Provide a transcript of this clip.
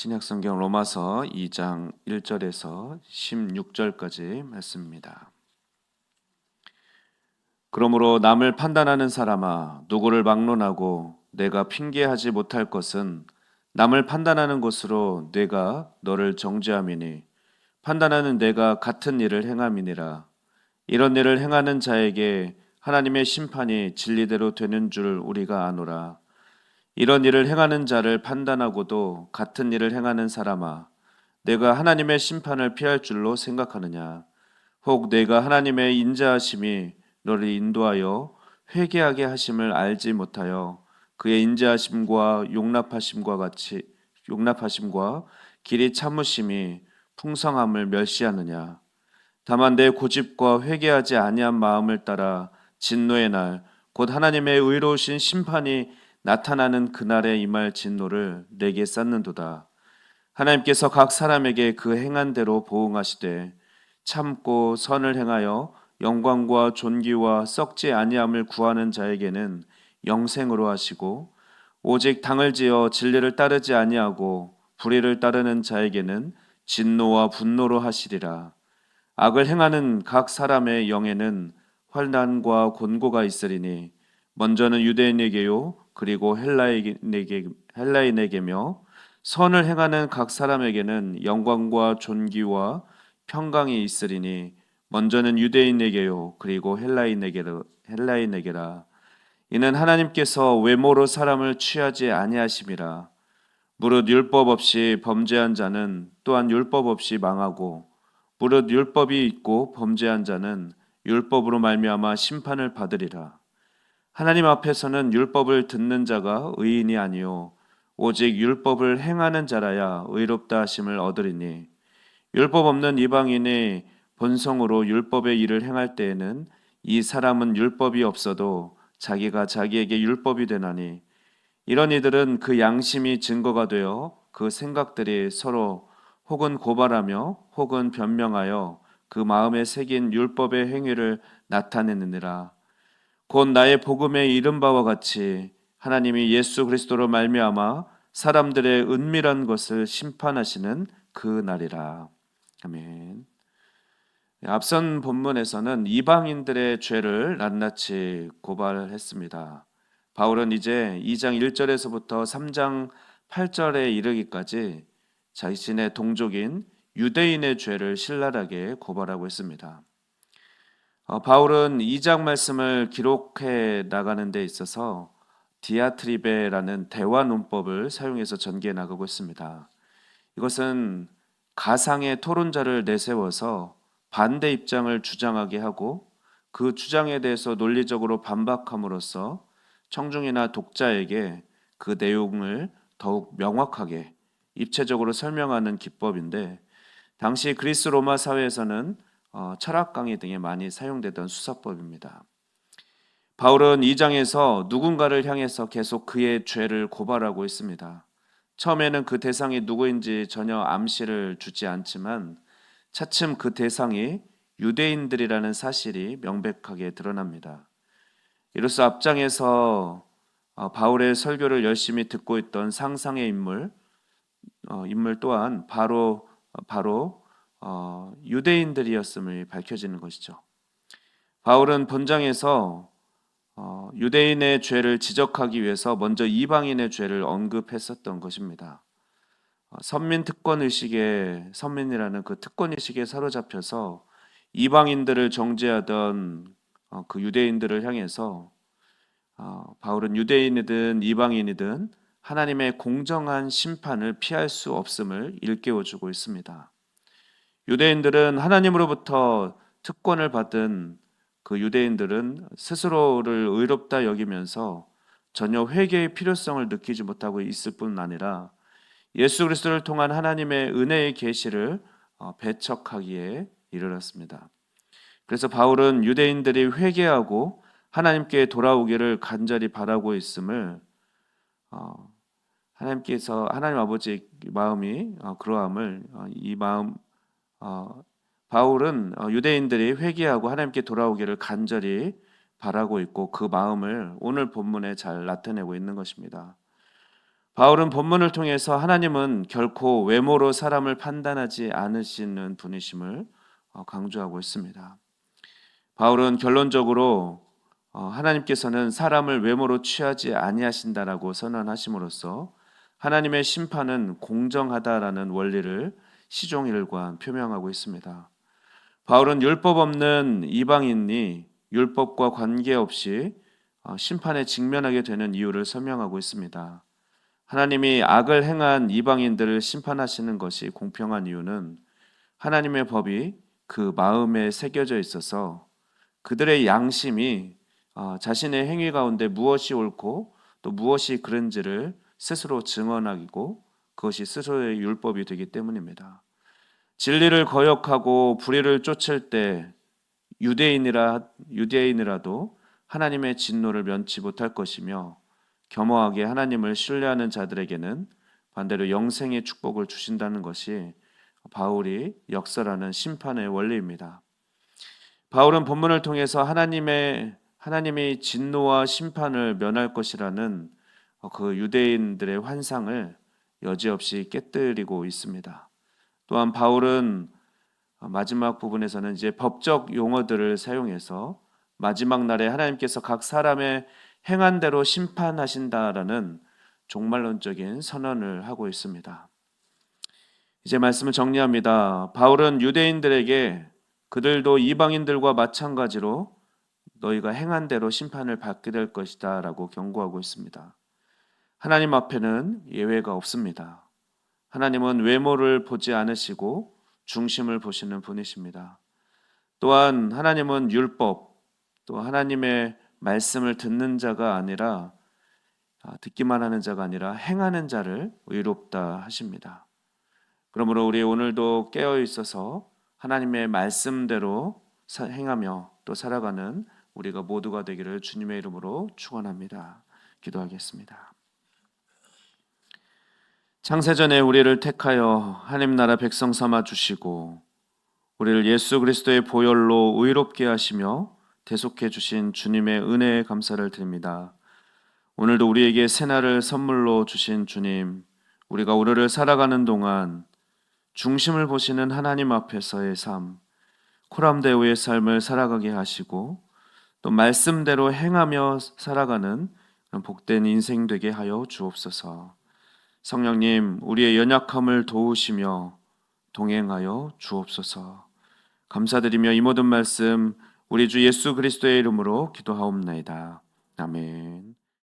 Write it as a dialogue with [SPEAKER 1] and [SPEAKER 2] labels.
[SPEAKER 1] 신약성경 로마서 2장 1절에서 16절까지 말씀입니다. 그러므로 남을 판단하는 사람아 누구를 막론하고 내가 핑계하지 못할 것은 남을 판단하는 것으로 내가 너를 정죄함이니 판단하는 내가 같은 일을 행함이니라 이런 일을 행하는 자에게 하나님의 심판이 진리대로 되는 줄 우리가 아노라 이런 일을 행하는 자를 판단하고도 같은 일을 행하는 사람아 내가 하나님의 심판을 피할 줄로 생각하느냐? 혹 내가 하나님의 인자하심이 너를 인도하여 회개하게 하심을 알지 못하여 그의 인자하심과 용납하심과 같이 용납하심과 길이 참으심이 풍성함을 멸시하느냐? 다만 내 고집과 회개하지 아니한 마음을 따라 진노의 날 곧 하나님의 의로우신 심판이 나타나는 그날에 임할 진노를 내게 쌓는도다. 하나님께서 각 사람에게 그 행한 대로 보응하시되 참고 선을 행하여 영광과 존귀와 썩지 아니함을 구하는 자에게는 영생으로 하시고 오직 당을 지어 진리를 따르지 아니하고 불의를 따르는 자에게는 진노와 분노로 하시리라. 악을 행하는 각 사람의 영에는 환난과 곤고가 있으리니 먼저는 유대인에게요 그리고 헬라인에게 헬라인에게며 선을 행하는 각 사람에게는 영광과 존귀와 평강이 있으리니 먼저는 유대인에게요 그리고 헬라인에게로 헬라인에게라. 이는 하나님께서 외모로 사람을 취하지 아니하심이라. 무릇 율법 없이 범죄한 자는 또한 율법 없이 망하고 무릇 율법이 있고 범죄한 자는 율법으로 말미암아 심판을 받으리라 하나님 앞에서는 율법을 듣는 자가 의인이 아니요 오직 율법을 행하는 자라야 의롭다 하심을 얻으리니 율법 없는 이방인이 본성으로 율법의 일을 행할 때에는 이 사람은 율법이 없어도 자기가 자기에게 율법이 되나니 이런 이들은 그 양심이 증거가 되어 그 생각들이 서로 혹은 고발하며 혹은 변명하여 그 마음에 새긴 율법의 행위를 나타내느니라 곧 나의 복음에 이른 바와 같이 하나님이 예수 그리스도로 말미암아 사람들의 은밀한 것을 심판하시는 그 날이라 아멘. 앞선 본문에서는 이방인들의 죄를 낱낱이 고발했습니다. 바울은 이제 2장 1절에서부터 3장 8절에 이르기까지 자신의 동족인 유대인의 죄를 신랄하게 고발하고 있습니다. 어, 바울은 2장 말씀을 기록해 나가는 데 있어서 디아트리베라는 대화 논법을 사용해서 전개해 나가고 있습니다. 이것은 가상의 토론자를 내세워서 반대 입장을 주장하게 하고 그 주장에 대해서 논리적으로 반박함으로써 청중이나 독자에게 그 내용을 더욱 명확하게 입체적으로 설명하는 기법인데 당시 그리스 로마 사회에서는 어, 철학 강의 등에 많이 사용되던 수사법입니다. 바울은 이 장에서 누군가를 향해서 계속 그의 죄를 고발하고 있습니다. 처음에는 그 대상이 누구인지 전혀 암시를 주지 않지만 차츰 그 대상이 유대인들이라는 사실이 명백하게 드러납니다. 이로써 앞장에서 어, 바울의 설교를 열심히 듣고 있던 상상의 인물 어, 인물 또한 바로 바로 어, 유대인들이었음을 밝혀지는 것이죠. 바울은 본장에서 유대인의 죄를 지적하기 위해서 먼저 이방인의 죄를 언급했었던 것입니다. 선민 특권 의식에 선민이라는 그 특권 의식에 사로잡혀서 이방인들을 정죄하던 어, 그 유대인들을 향해서 어, 바울은 유대인이든 이방인이든 하나님의 공정한 심판을 피할 수 없음을 일깨워 주고 있습니다. 유대인들은 하나님으로부터 특권을 받은 그 유대인들은 스스로를 의롭다 여기면서 전혀 회개의 필요성을 느끼지 못하고 있을 뿐 아니라 예수 그리스도를 통한 하나님의 은혜의 계시를 어, 배척하기에 이르렀습니다. 그래서 바울은 유대인들이 회개하고 하나님께 돌아오기를 간절히 바라고 있음을 어, 하나님께서 하나님 아버지의 마음이 어, 그러함을 이 마음 바울은 유대인들이 회개하고 하나님께 돌아오기를 간절히 바라고 있고 그 마음을 오늘 본문에 잘 나타내고 있는 것입니다. 바울은 본문을 통해서 하나님은 결코 외모로 사람을 판단하지 않으시는 분이심을 어, 강조하고 있습니다. 바울은 결론적으로 어, 하나님께서는 사람을 외모로 취하지 아니하신다라고 선언하심으로써 하나님의 심판은 공정하다라는 원리를 시종일관 표명하고 있습니다. 바울은 율법 없는 이방인이 율법과 관계없이 어, 심판에 직면하게 되는 이유를 설명하고 있습니다. 하나님이 악을 행한 이방인들을 심판하시는 것이 공평한 이유는 하나님의 법이 그 마음에 새겨져 있어서 그들의 양심이 어, 자신의 행위 가운데 무엇이 옳고 또 무엇이 그른지를 스스로 증언하고 그것이 스스로의 율법이 되기 때문입니다. 진리를 거역하고 불의를 쫓을 때 유대인이라 유대인이라도 하나님의 진노를 면치 못할 것이며 겸허하게 하나님을 신뢰하는 자들에게는 반대로 영생의 축복을 주신다는 것이 바울이 역설하는 심판의 원리입니다. 바울은 본문을 통해서 하나님의 하나님이 진노와 심판을 면할 것이라는 그 유대인들의 환상을 여지없이 깨뜨리고 있습니다. 또한 바울은 마지막 부분에서는 이제 법적 용어들을 사용해서 마지막 날에 하나님께서 각 사람의 행한 대로 심판하신다라는 종말론적인 선언을 하고 있습니다. 이제 말씀을 정리합니다. 바울은 유대인들에게 그들도 이방인들과 마찬가지로 너희가 행한 대로 심판을 받게 될 것이다라고 경고하고 있습니다. 하나님 앞에는 예외가 없습니다. 하나님은 외모를 보지 않으시고 중심을 보시는 분이십니다. 또한 하나님은 율법, 또 하나님의 말씀을 듣는 자가 아니라 아, 듣기만 하는 자가 아니라 행하는 자를 의롭다 하십니다. 그러므로 우리 오늘도 깨어 있어서 하나님의 말씀대로 행하며 또 살아가는 우리가 모두가 되기를 주님의 이름으로 축원합니다. 기도하겠습니다. 창세전에 우리를 택하여 하나님 나라 백성 삼아 주시고 우리를 예수 그리스도의 보혈로 의롭게 하시며 대속해 주신 주님의 은혜에 감사를 드립니다. 오늘도 우리에게 새날을 선물로 주신 주님, 우리가 오늘을 살아가는 동안 중심을 보시는 하나님 앞에서의 삶, 코람대우의 삶을 살아가게 하시고 또 말씀대로 행하며 살아가는 복된 인생 되게 하여 주옵소서. 성령님, 우리의 연약함을 도우시며 동행하여 주옵소서. 감사드리며 이 모든 말씀 우리 주 예수 그리스도의 이름으로 기도하옵나이다. 아멘.